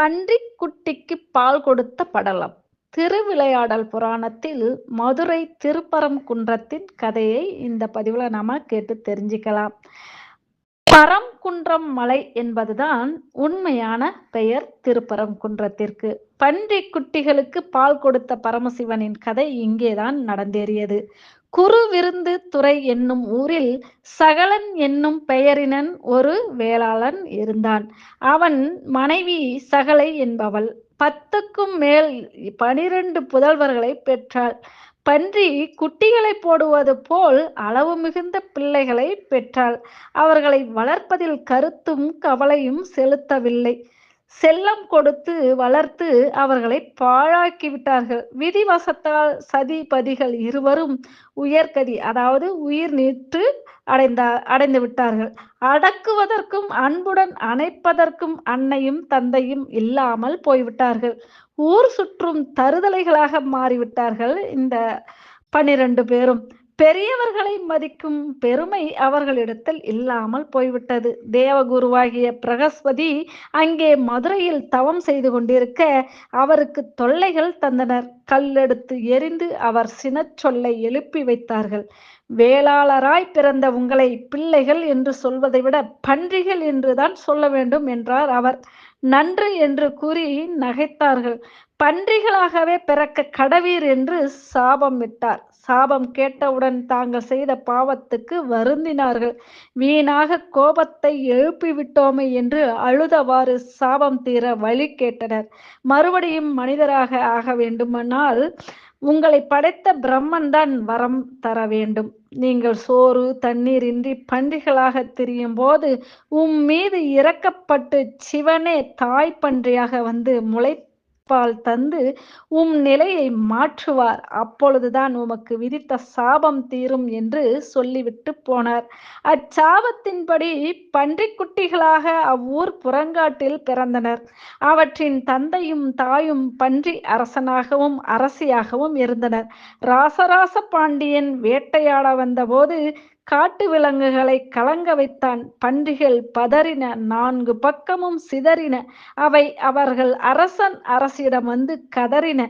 பன்றிக்குட்டிக்கு பால் கொடுத்த படலம். திருவிளையாடல் புராணத்தில் மதுரை திருப்பரங்குன்றத்தின் கதையை இந்த பதிவுல நாம கேட்டு தெரிஞ்சுக்கலாம். பரம்குன்றம் மலை என்பதுதான் உண்மையான பெயர் திருப்பரங்குன்றத்திற்கு பன்றி குட்டிகளுக்கு பால் கொடுத்த பரமசிவனின் கதை இங்கேதான் நடந்தேறியது. குருவிருந்து துறை என்னும் ஊரில் சகலன் என்னும் பெயரினன் ஒரு வேளாளன் இருந்தான். அவன் மனைவி சகலை என்பவள். பத்துக்கும் மேல் பனிரெண்டு புதல்வர்களை பெற்றாள். பன்றி குட்டிகளை போடுவது போல் அளவு மிகுந்த பிள்ளைகளை பெற்றாள். அவர்களை வளர்ப்பதில் கருத்தும் கவலையும் செலுத்தவில்லை. செல்லம் கொடுத்து வளர்த்து அவர்களை பாழாக்கி விட்டார்கள். விதிவசத்தால் சதிபதிகள் இருவரும் உயர்கதி அதாவது உயிர் நீற்று அடைந்த அடைந்து விட்டார்கள். அடக்குவதற்கும் அன்புடன் அணைப்பதற்கும் அன்னையும் தந்தையும் இல்லாமல் போய்விட்டார்கள். ஊர் சுற்றும் தருதலைகளாக மாறிவிட்டார்கள் இந்த பனிரெண்டு பேரும். பெரியவர்களை மதிக்கும் பெருமை அவர்களிடத்தில் இல்லாமல் போய்விட்டது. தேவகுருவாகிய பிரகஸ்பதி அங்கே மதுரையில் தவம் செய்து கொண்டிருக்க அவருக்கு தொல்லைகள் தந்தனர். கல்லெடுத்து எரிந்து அவர் சினச்சொல்லை எழுப்பி வைத்தார்கள். வேளாளராய் பிறந்த உங்களை பிள்ளைகள் என்று சொல்வதை விட பன்றிகள் என்றுதான் சொல்ல வேண்டும் என்றார் அவர். நன்று என்று கூறி நகைத்தார்கள். பன்றிகளாகவே பிறக்க கடவீர் என்று சாபம் விட்டார். சாபம் கேட்டவுடன் தாங்கள் செய்த பாவத்துக்கு வருந்தினார்கள். வீணாக கோபத்தை எழுப்பி விட்டோமே என்று அழுதவாறு சாபம் தீர வழி கேட்டனர். மறுபடியும் மனிதராக ஆக வேண்டுமானால் உங்களை படைத்த பிரம்மன் தான் வரம் தர வேண்டும். நீங்கள் சோறு தண்ணீர் இன்றி பன்றிகளாக திரியும் போது உம் மீது இறக்கப்பட்டு சிவனே தாய் பன்றியாக வந்து முளை பால் தந்து உம் நிலையை மாற்றுவார். அப்பொழுதுதான் உமக்கு விதித்த சாபம் தீரும் என்று சொல்லிவிட்டு போனார். அச்சாபத்தின்படி பன்றிக்குட்டிகளாக அவ்வூர் புறங்காட்டில் பிறந்தனர். அவற்றின் தந்தையும் தாயும் பன்றி அரசனாகவும் அரசியாகவும் இருந்தனர். ராசராச பாண்டியன் வேட்டையாட வந்தபோது காட்டு விலங்குகளை கலங்க வைத்தான். பன்றிகள் பதறின நான்கு பக்கமும் சிதறின. அவை அவர்கள் அரசன் அரசிடம் வந்து கதறின.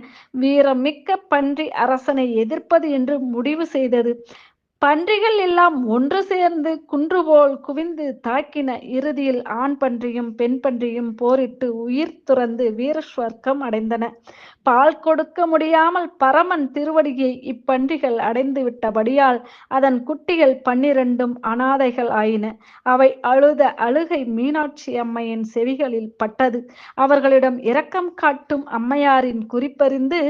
வீரம் மிக்க பன்றி அரசனை எதிர்ப்பது என்று முடிவு செய்தது. பன்றிகள் எல்லாம் ஒன்று சேர்ந்து குன்று போல் குவிந்து தாக்கின இறுதியில் ஆண் பன்றியும் பெண் பன்றியும் போரிட்டு உயிர் துறந்து வீரஸ்வர்க்கம் அடைந்தன. பால் கொடுக்க முடியாமல் பரமன் திருவடியை இப்பன்றிகள் அடைந்து விட்டபடியால் அதன் குட்டிகள் பன்னிரண்டும் அனாதைகள் ஆயின. அவை அழுத அழுகை மீனாட்சி அம்மையின் செவிகளில் பட்டது. அவர்களிடம் இரக்கம் காட்டும் அம்மையாரின் குறிப்பறிந்து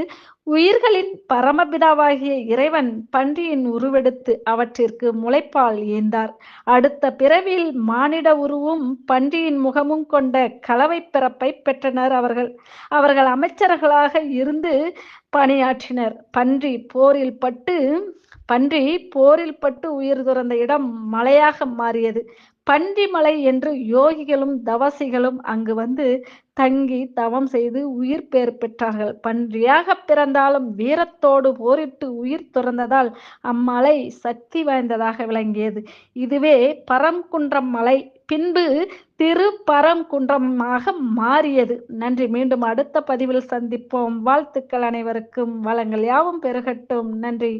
உயிர்களின் பரமபிதாவாகிய இறைவன் பன்றியின் உருவெடுத்து அவற்றிற்கு முளைப்பால் ஏந்தார். அடுத்த பிறவியில் மானிட உருவும் பன்றியின் முகமும் கொண்ட கலவை பிறப்பை பெற்றனர் அவர்கள். அவர்கள் அமைச்சர்களாக இருந்து பணியாற்றினர். பன்றி போரில் பட்டு பன்றி போரில் பட்டு உயிர் துறந்த இடம் மலையாக மாறியது. பன்றிமலை என்று யோகிகளும் தவசிகளும் அங்கு வந்து தங்கி தவம் செய்து உயிர் பேர் பெற்றார்கள். பன்றியாக பிறந்தாலும் வீரத்தோடு போரிட்டு உயிர் துறந்ததால் அம்மலை சக்தி வாய்ந்ததாக விளங்கியது. இதுவே பரம்குன்றம் மலை பின்பு திரு பரம்குன்றமாக மாறியது. நன்றி. மீண்டும் அடுத்த பதிவில் சந்திப்போம். வாழ்த்துக்கள் அனைவருக்கும். வளங்கள் யாவும் பெருகட்டும். நன்றி.